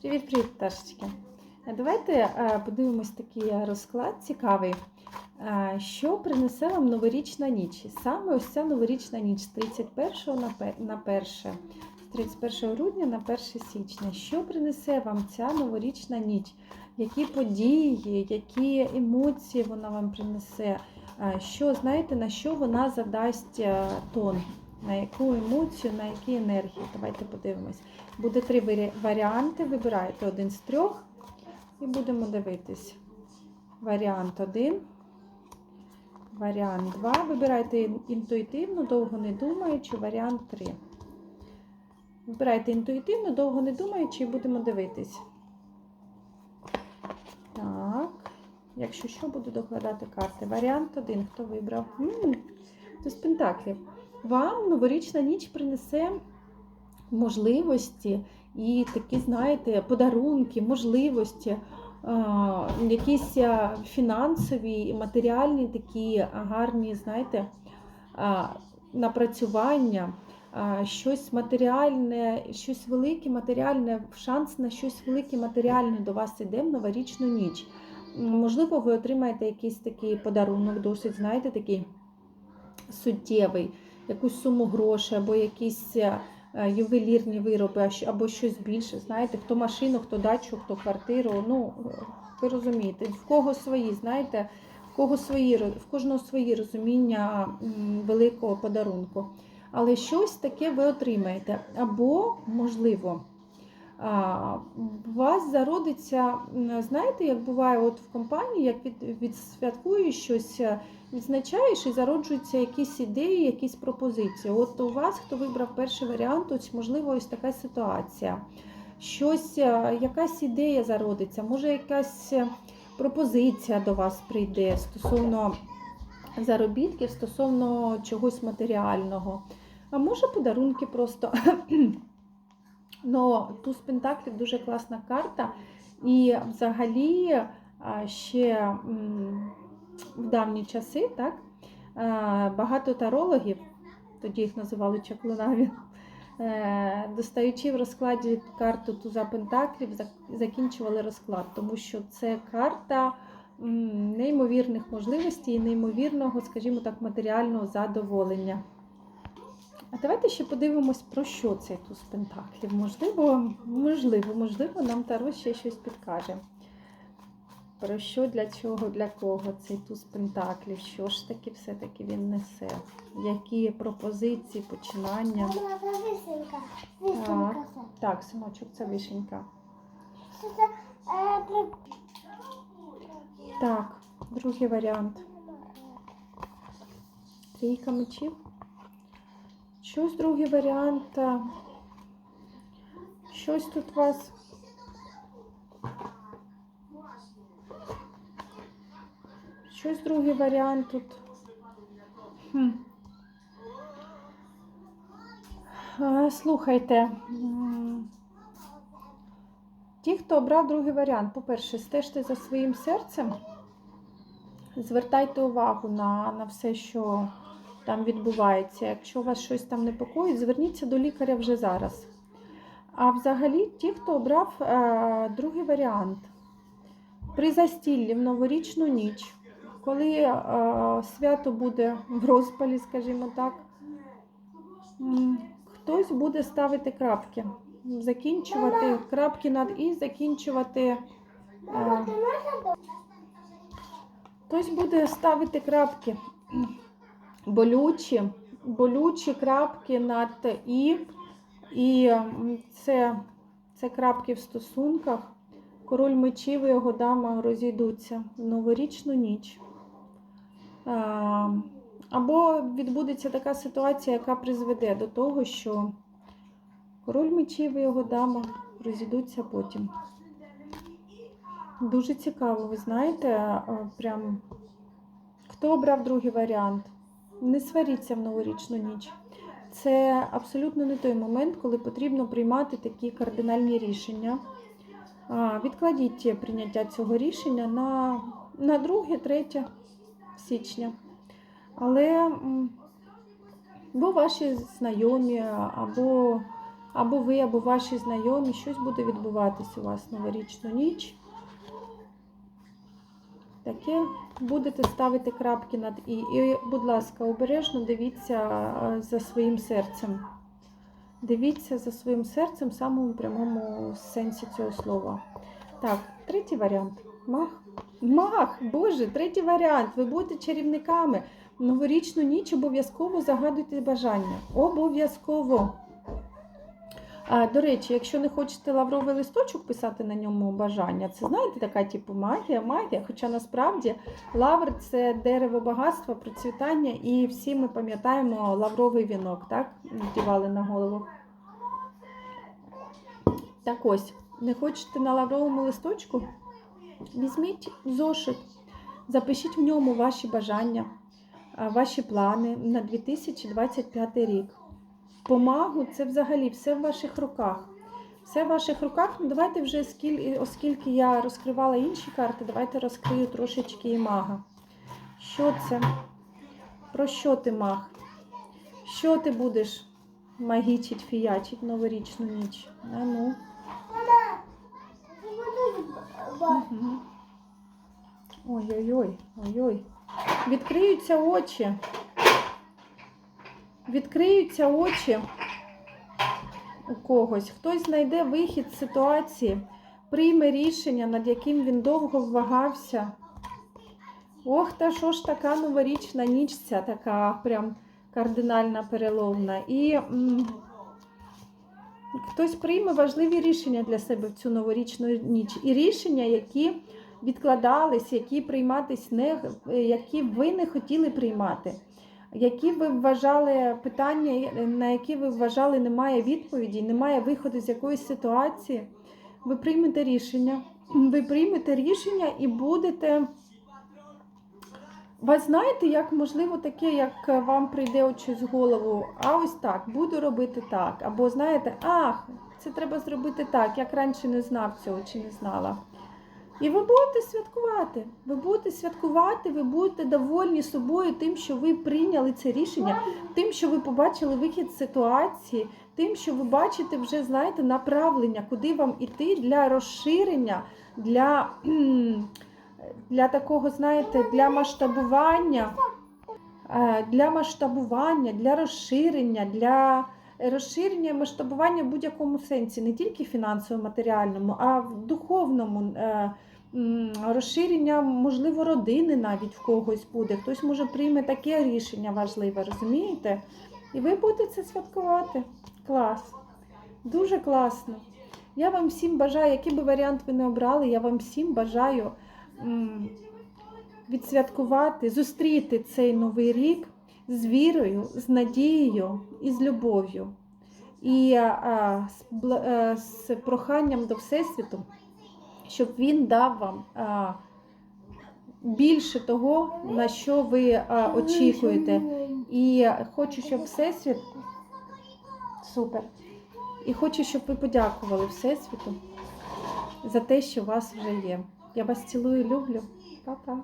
Привіт-привіт, пташечки. Е, Давайте е, подивимось такий розклад цікавий. Е, Що принесе вам новорічна ніч? Саме ось ця новорічна ніч з 31 на пе- 1, з 31 грудня на 1 січня. Що принесе вам ця новорічна ніч? Які події, які емоції вона вам принесе? Е, Що знаєте, на що вона задасть е, тон? На яку емоцію, на які енергії? Давайте подивимось. Буде три варіанти. Вибирайте один з трьох і будемо дивитись. Варіант 1, варіант 2. Вибирайте інтуїтивно, довго не думаючи, варіант 3. Вибирайте інтуїтивно, довго не думаючи, і будемо дивитись. Так. Якщо що, буду докладати карти. Варіант 1. Хто вибрав? Туз Пентаклів. Вам новорічна ніч принесе можливості і такі, знаєте, подарунки, можливості, якісь фінансові і матеріальні такі гарні, знаєте, напрацювання, щось матеріальне, щось велике матеріальне, шанс на щось велике матеріальне до вас іде в новорічну ніч. Можливо, ви отримаєте якийсь такий подарунок, досить, знаєте, такий суттєвий, якусь суму грошей або якісь е, е, ювелірні вироби, або щось більше. Знаєте, хто машину, хто дачу, хто квартиру. Ну, ви розумієте, в кого свої, знаєте, в кого свої, в кожного свої розуміння великого подарунку. Але щось таке ви отримаєте. Або, можливо, у вас зародиться, знаєте, як буває от в компанії, як від, відсвяткуєш щось, е, відзначаєш і зароджуються якісь ідеї, якісь пропозиції. От у вас, хто вибрав перший варіант, ось можливо ось така ситуація. Щось, е, якась ідея зародиться, може якась е, пропозиція до вас прийде стосовно заробітків, стосовно чогось матеріального. А може подарунки просто. Но туз Пентаклів дуже класна карта. І взагалі ще в давні часи, так, багато тарологів, тоді їх називали чаклунами, е, достаючи в розкладі карту туза Пентаклів, закінчували розклад, тому що це карта неймовірних можливостей і неймовірного, скажімо так, матеріального задоволення. А давайте ще подивимось, про що цей туз пентаклів. Можливо, можливо, можливо, нам Таро ще щось підкаже. Про що, для чого, для кого цей туз пентаклів? Що ж таки все-таки він несе? Які пропозиції, починання? Мама, це вишенька. Вишенька це. Так, синочок, це вишенька. Це, це е, при... Так, другий варіант. Трійка мечів. Щось другий варіант. Щось тут у вас. Щось другий варіант тут. Хм. Слухайте. Ті, хто обрав другий варіант, по-перше, стежте за своїм серцем, звертайте увагу на, на все, що там відбувається. Якщо вас щось там непокоїть, зверніться до лікаря вже зараз. А взагалі, ті, хто обрав е, другий варіант, при застіллі в новорічну ніч, коли е, свято буде в розпалі, скажімо так, хтось буде ставити крапки, закінчувати крапки над і, закінчувати. Е, Хтось буде ставити крапки болючі, болючі крапки над і, і це, це крапки в стосунках. Король мечів і його дама розійдуться в новорічну ніч. Або відбудеться така ситуація, яка призведе до того, що король мечів і його дама розійдуться потім. Дуже цікаво, ви знаєте, прям хто обрав другий варіант? Не сваріться в новорічну ніч. Це абсолютно не той момент, коли потрібно приймати такі кардинальні рішення. Відкладіть прийняття цього рішення на, на 2-3 січня. Але м, або ваші знайомі, або або ви, або ваші знайомі, щось буде відбуватись у вас новорічну ніч. Таке будете ставити крапки над і. І, будь ласка, обережно дивіться е, за своїм серцем. Дивіться за своїм серцем в самому прямому сенсі цього слова. Так, третій варіант. Мах. Мах, Боже, третій варіант. Ви будете чарівниками. Новорічну ніч обов'язково загадуйте бажання. Обов'язково. До речі, якщо не хочете лавровий листочок писати на ньому бажання, це знаєте, така типу магія, магія. Хоча насправді лавр це дерево багатства, процвітання, і всі ми пам'ятаємо лавровий вінок, так? Вдівали на голову. Так ось, не хочете на лавровому листочку? Візьміть зошит, запишіть в ньому ваші бажання, ваші плани на 2025 рік. Помагу це взагалі все в ваших руках. Все в ваших руках. Ну, давайте вже, скіль- оскільки я розкривала інші карти, давайте розкрию трошечки і мага. Що це? Про що ти маг? Що ти будеш магічить, фіячить новорічну ніч? А ну. Ой-ой-ой, ой-ой. Відкриються очі. Відкриються очі у когось. Хтось знайде вихід з ситуації, прийме рішення, над яким він довго вагався. Ох, та що ж така новорічна ніч ця така прям кардинальна переломна. І м, хтось прийме важливі рішення для себе в цю новорічну ніч. І рішення, які відкладались, які прийматись не, які ви не хотіли приймати. Які ви вважали питання, на які ви вважали, немає відповіді, немає виходу з якоїсь ситуації, ви приймете рішення. Ви приймете рішення і будете. Ви знаєте, як можливо таке, як вам прийде щось в голову, а ось так, буду робити так. Або знаєте, ах, це треба зробити так, як раніше не знав цього чи не знала. І ви будете святкувати. Ви будете святкувати, ви будете довольні собою тим, що ви прийняли це рішення, тим, що ви побачили вихід з ситуації, тим, що ви бачите вже, знаєте, направлення, куди вам іти для розширення, для, для такого, знаєте, для масштабування, е, для масштабування, для розширення, для розширення масштабування в будь-якому сенсі, не тільки фінансово, матеріальному, а в духовному. Розширення, можливо, родини навіть в когось буде. Хтось може прийме таке рішення важливе, розумієте? І ви будете це святкувати. Клас. Дуже класно. Я вам всім бажаю, який би варіант ви не обрали, я вам всім бажаю відсвяткувати, зустріти цей новий рік з вірою, з надією і з любов'ю. І а, з, бла- е, з проханням до Всесвіту, щоб він дав вам більше того, на що ви очікуєте. І хочу, щоб Всесвіт. Супер. І хочу, щоб ви подякували Всесвіту за те, що у вас вже є. Я вас цілую, люблю. Па-па.